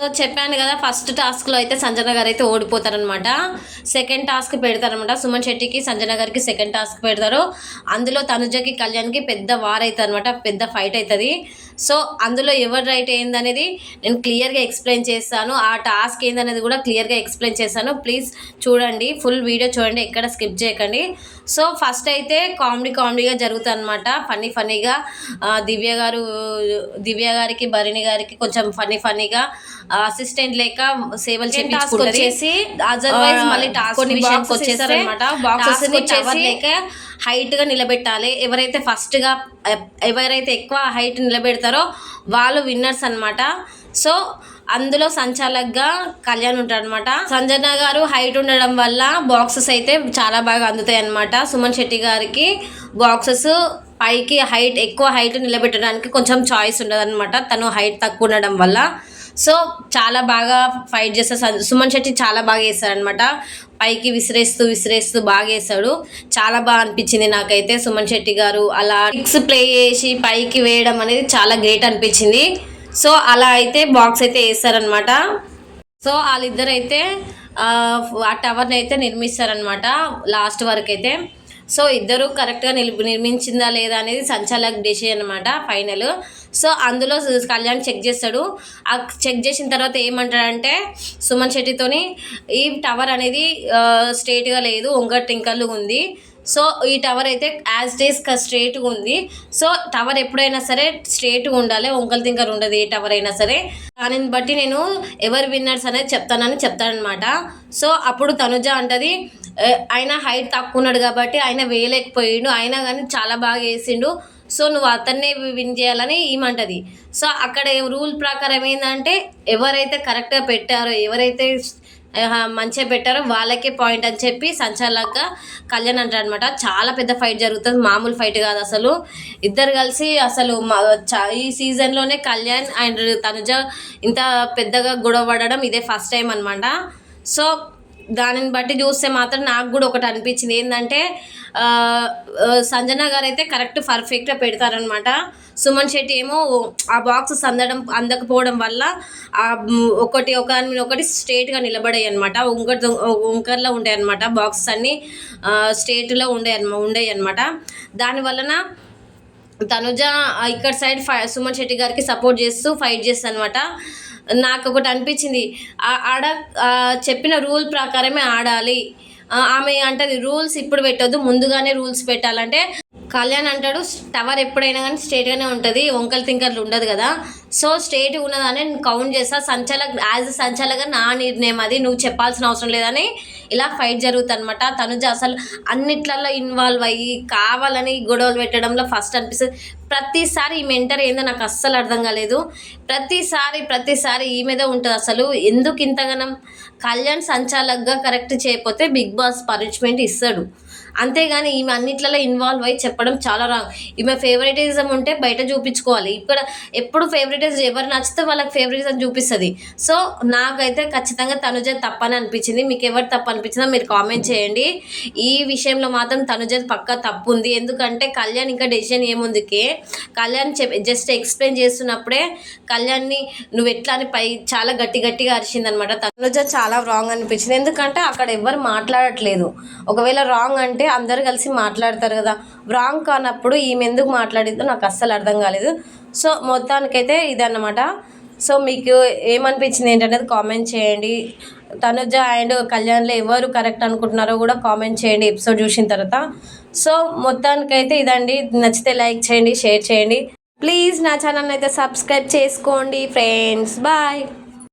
So చెప్పాను కదా first టాస్క్లో అయితే సంజన గారు అయితే ఓడిపోతారనమాట. సెకండ్ టాస్క్ పెడతారనమాట. సుమన్ శెట్టికి సంజన గారికి సెకండ్ టాస్క్ పెడతారు. అందులో తనుజకి కళ్యాణ్కి పెద్ద వార్ అవుతుంది అనమాట పెద్ద ఫైట్ అవుతుంది. సో అందులో ఎవరు రైట్ ఏందనేది నేను క్లియర్గా ఎక్స్ప్లెయిన్ చేస్తాను. ఆ టాస్క్ ఏందనేది కూడా క్లియర్గా ఎక్స్ప్లెయిన్ చేస్తాను. ప్లీజ్ చూడండి ఫుల్ వీడియో చూడండి ఎక్కడ స్కిప్ చేయకండి. సో ఫస్ట్ అయితే కామెడీ కామెడీగా జరుగుతుంది అనమాట ఫన్నీ ఫన్నీగా దివ్య గారు దివ్య గారికి భరణి గారికి కొంచెం ఫన్నీ ఫన్నీగా అసిస్టెంట్ లేక సేవలు చేసి అదర్వైజ్ మళ్ళీ టాస్క్ వచ్చేసారనమాట ఇస్తారన్నమాట. బాక్సెస్ లేక నిలబెట్టాలి. ఎవరైతే ఫస్ట్గా ఎ- ఎవరైతే ఎక్కువ హైట్ నిలబెడతారో వాళ్ళు విన్నర్స్ అన్నమాట. సో అందులో సంచాలక్గా కళ్యాణ్ ఉంటాడు అనమాట సంజన గారు హైట్ ఉండడం వల్ల బాక్సెస్ అయితే చాలా బాగా అందుతాయి అనమాట సుమన్ శెట్టి గారికి బాక్సెస్ పైకి హైట్ ఎక్కువ హైట్ నిలబెట్టడానికి కొంచెం చాయిస్ ఉండదు అనమాట తను హైట్ తక్కువ ఉండడం వల్ల. సో చాలా బాగా ఫైట్ చేస్తారు. సుమన్ శెట్టి చాలా బాగా వేస్తాడు అనమాట పైకి విసిరేస్తూ విసిరేస్తూ బాగా వేస్తాడు చాలా బాగా అనిపించింది నాకైతే సుమన్ శెట్టి గారు. అలా ట్రిక్స్ ప్లే చేసి పైకి వేయడం అనేది చాలా గ్రేట్ అనిపించింది. సో అలా అయితే బాక్స్ అయితే వేస్తారనమాట సో వాళ్ళిద్దరు అయితే ఆ, టవర్ని అయితే నిర్మిస్తారనమాట లాస్ట్ వరకు అయితే. సో ఇద్దరు కరెక్ట్గా నిల్ నిర్మించిందా లేదా అనేది సంచాలక్ డెసిషన్ అనమాట ఫైనల్ సో అందులో కళ్యాణ్ చెక్ చేస్తాడు. ఆ చెక్ చేసిన తర్వాత ఏమంటాడంటే సుమన్ శెట్టితోని ఈ టవర్ అనేది స్ట్రేట్గా లేదు ఒంగ టింకర్లు ఉంది. సో ఈ టవర్ అయితే యాజ్ డేస్ స్ట్రేట్గా ఉంది. సో టవర్ ఎప్పుడైనా సరే స్ట్రేట్గా ఉండాలి వంకలు తింకర్ ఉండదు ఏ టవర్ అయినా సరే. దానిని బట్టి నేను ఎవరు విన్నర్స్ అనేది చెప్తానని చెప్తానమాట సో అప్పుడు తనుజ అంటది ఆయన హైట్ తక్కువ ఉన్నాడు కాబట్టి ఆయన వేయలేకపోయిండు. అయినా కానీ చాలా బాగా వేసిండు. సో నువ్వు అతన్నే విన్ చేయాలని ఈమంటది సో అక్కడ రూల్ ప్రకారం ఏంటంటే ఎవరైతే కరెక్ట్గా పెట్టారో ఎవరైతే మంచిగా పెట్టారో వాళ్ళకే పాయింట్ అని చెప్పి సంచాలక కళ్యాణ్ అంటారు అనమాట చాలా పెద్ద ఫైట్ జరుగుతుంది. మామూలు ఫైట్ కాదు అసలు. ఇద్దరు కలిసి అసలు ఈ సీజన్లోనే కళ్యాణ్ అండ్ తనుజ ఇంత పెద్దగా గొడవ పడడం ఇదే ఫస్ట్ టైం అనమాట సో దానిని బట్టి చూస్తే మాత్రం నాకు కూడా ఒకటి అనిపించింది. ఏంటంటే సంజన గారు అయితే కరెక్ట్ పర్ఫెక్ట్గా పెడతారనమాట సుమన్ శెట్టి ఏమో ఆ బాక్స్ అందడం అందకపోవడం వల్ల ఆ ఒకటి ఒక మీద ఒకటి స్ట్రేట్గా నిలబడాయి అనమాట ఉంకర్ ఉంకర్లో ఉంటాయి అనమాట బాక్స్ అన్నీ స్ట్రేట్లో ఉండే ఉండేవి అనమాట దాని వలన తనుజ ఇక్కడ సైడ్ ఫై సుమన్ శెట్టి గారికి సపోర్ట్ చేస్తూ ఫైట్ చేస్తుంది అనమాట నాకు ఒకటి అనిపించింది. ఆ- ఆడ చెప్పిన రూల్ ప్రకారమే ఆడాలి. ఆమె అంటది రూల్స్ ఇప్పుడు పెట్టొద్దు ముందుగానే రూల్స్ పెట్టాలంటే కళ్యాణ్ అంటాడు టవర్ ఎప్పుడైనా కానీ స్ట్రేట్గానే ఉంటుంది వంకలు తింకర్లు ఉండదు కదా. సో స్ట్రేట్ ఉన్నదాన్ని నేను కౌంట్ చేస్తా. సంచాలక్ యాజ్ అ సంచాలక నా నిర్ణయం అది నువ్వు చెప్పాల్సిన అవసరం లేదని ఇలా ఫైట్ జరుగుతుంది అనమాట తనుజ అసలు అన్నిట్లలో ఇన్వాల్వ్ అయ్యి కావాలని గొడవలు పెట్టడంలో ఫస్ట్ అనిపిస్తుంది. ప్రతిసారి ఈ మెంటర్ ఏందో నాకు అస్సలు అర్థం కాలేదు. ప్రతిసారి ప్రతిసారి ఈ మీదే ఉంటుంది అసలు. ఎందుకు ఇంతగానం కళ్యాణ్ సంచాలకుగా కరెక్ట్ చేయకపోతే బిగ్ బాస్ పనిష్మెంట్ ఇస్తాడు. అంతేగాని ఈమె అన్నిట్లలో ఇన్వాల్వ్ అయ్యి చెప్పడం చాలా రాంగ్ ఈమె ఫేవరెటిజం ఉంటే బయట చూపించుకోవాలి. ఇక్కడ ఎప్పుడు ఫేవరెటిజం ఎవరు నచ్చితే వాళ్ళకి ఫేవరెటిజం చూపిస్తుంది. సో నాకైతే ఖచ్చితంగా తనుజ తప్పని అనిపించింది. మీకు ఎవరు తప్పు అనిపించిందో మీరు కామెంట్ చేయండి. ఈ విషయంలో మాత్రం తనుజ పక్క తప్పు ఉంది ఎందుకంటే కళ్యాణ్ ఇంకా డెసిషన్ ఏముందికే కళ్యాణ్ చెప్ జస్ట్ ఎక్స్ప్లెయిన్ చేస్తున్నప్పుడే కళ్యాణ్ని నువ్వు ఎట్లా అని పై చాలా గట్టి గట్టిగా అరిచిందనమాట తనుజ. చాలా రాంగ్ అనిపించింది. ఎందుకంటే అక్కడ ఎవ్వరు మాట్లాడట్లేదు. ఒకవేళ రాంగ్ అంటే అందరు కలిసి మాట్లాడతారు కదా. రాంగ్ కానప్పుడు ఈమె ఎందుకు మాట్లాడిద్దో నాకు అస్సలు అర్థం కాలేదు. సో మొత్తానికైతే ఇదన్నమాట. సో మీకు ఏమనిపించింది ఏంటనేది కామెంట్ చేయండి. తనుజ అండ్ కళ్యాణ్లో ఎవరు కరెక్ట్ అనుకుంటున్నారో కూడా కామెంట్ చేయండి ఎపిసోడ్ చూసిన తర్వాత. సో మొత్తానికైతే ఇదండి. నచ్చితే లైక్ చేయండి షేర్ చేయండి. ప్లీజ్ నా ఛానల్ అయితే సబ్స్క్రైబ్ చేసుకోండి ఫ్రెండ్స్ బాయ్